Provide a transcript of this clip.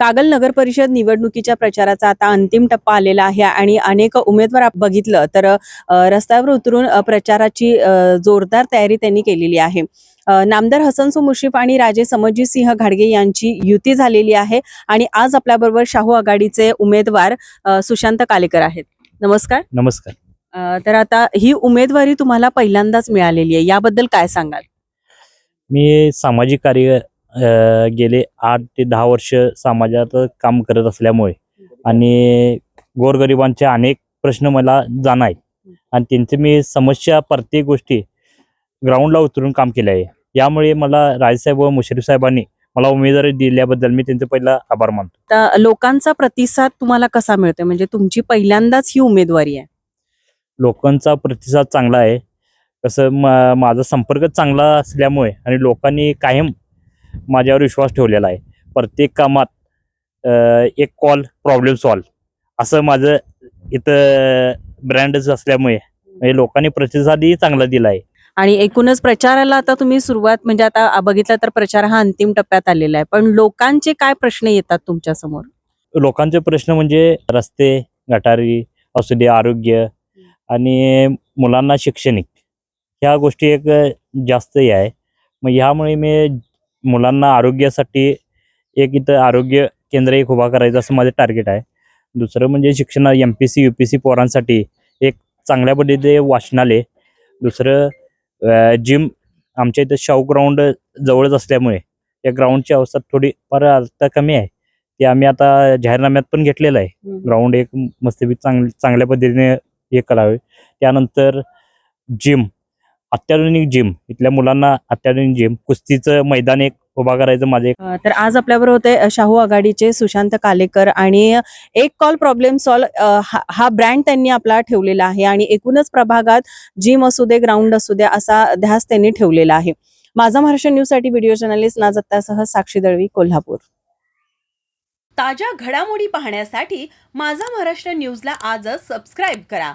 कागल नगर परिषद निवडणुकीच्या प्रचाराचा आता अंतिम टप्पा आलेला आहे आणि अनेक उमेदवार बघितलं तर रस्त्यावर उतरून प्रचाराची जोरदार तयारी त्यांनी केलेली आहे. नामदार हसनसू मुश्रीफ आणि राजे समरजी सिंह घाडगे यांची युती झालेली आहे आणि आज आपल्याबरोबर शाहू आघाडीचे उमेदवार सुशांत कालेकर आहेत. नमस्कार. नमस्कार. तर आता ही उमेदवारी तुम्हाला पहिल्यांदाच मिळालेली आहे. याबद्दल काय सांगाल? मी सामाजिक कार्य गेले आठ ते दहा वर्ष समाजात काम करत असल्यामुळे. आणि गोरगरिबांचे अनेक प्रश्न मला जाण आहेत आणि त्यांचे मी समस्या प्रत्येक गोष्टी ग्राउंडला उतरून काम केले आहे. यामुळे मला राजसाहेब व मुश्रीफ साहेबांनी मला उमेदवारी दिल्याबद्दल मी त्यांचे पहिला आभार मानतो. लोकांचा प्रतिसाद तुम्हाला कसा मिळतोय? म्हणजे तुमची पहिल्यांदाच ही उमेदवारी आहे. लोकांचा प्रतिसाद चांगला आहे. कसं मा माझा संपर्क चांगला असल्यामुळे आणि लोकांनी कायम माझ्यावर विश्वास ठेवलेला आहे. प्रत्येक कामात एक कॉल प्रॉब्लेम सॉल्व असं माझं इथं ब्रँडच असल्यामुळे म्हणजे लोकांनी प्रतिसादही चांगला दिला आहे. आणि एकूणच प्रचाराला आता तुम्ही सुरुवात म्हणजे आता बघितलं तर प्रचार हा अंतिम टप्प्यात आलेला आहे. पण लोकांचे काय प्रश्न येतात तुमच्यासमोर लोकांचे प्रश्न म्हणजे रस्ते गटारी असू दे आरोग्य आणि मुलांना शैक्षणिक. ह्या गोष्टी एक जास्त हे आहे. मग ह्यामुळे मी मुलांना आरोग्यासाठी एक इथं आरोग्य केंद्र एक उभा करायचं असं माझं टार्गेट आहे. दुसरं म्हणजे शिक्षण M P C U P C पोरांसाठी एक चांगल्या पद्धतीचे वाचनालय. दुसरं जिम आमच्या इथं शाहू ग्राउंड जवळच असल्यामुळे या ग्राउंडची अवस्था थोडी फार आता कमी आहे. ते आम्ही आता जाहीरनाम्यात पण घेतलेलं आहे. ग्राउंड एक मस्तपैकी चांगली चांगल्या पद्धतीने हे करावे. त्यानंतर जिम अत्याधुनिक जिम इथल्या मुलांना अत्याधुनिक जिम कुस्तीचं मैदान एक उभा करायचं माझं तर आज आपल्याबरोबर होते शाहू आघाडीचे सुशांत कालेकर आणि एक कॉल प्रॉब्लेम सॉल्व हा ब्रँड त्यांनी आपला ठेवलेला आहे आणि एकूणच प्रभागात जिम असू दे ग्राउंड असू दे असा ध्यास त्यांनी ठेवलेला आहे. माझा महाराष्ट्र न्यूजसाठी व्हिडिओ जर्नलिस्ट नाजत्तासह साक्षी दळवी कोल्हापूर. ताज्या घडामोडी पाहण्यासाठी माझा महाराष्ट्र न्यूजला आजच सबस्क्राईब करा.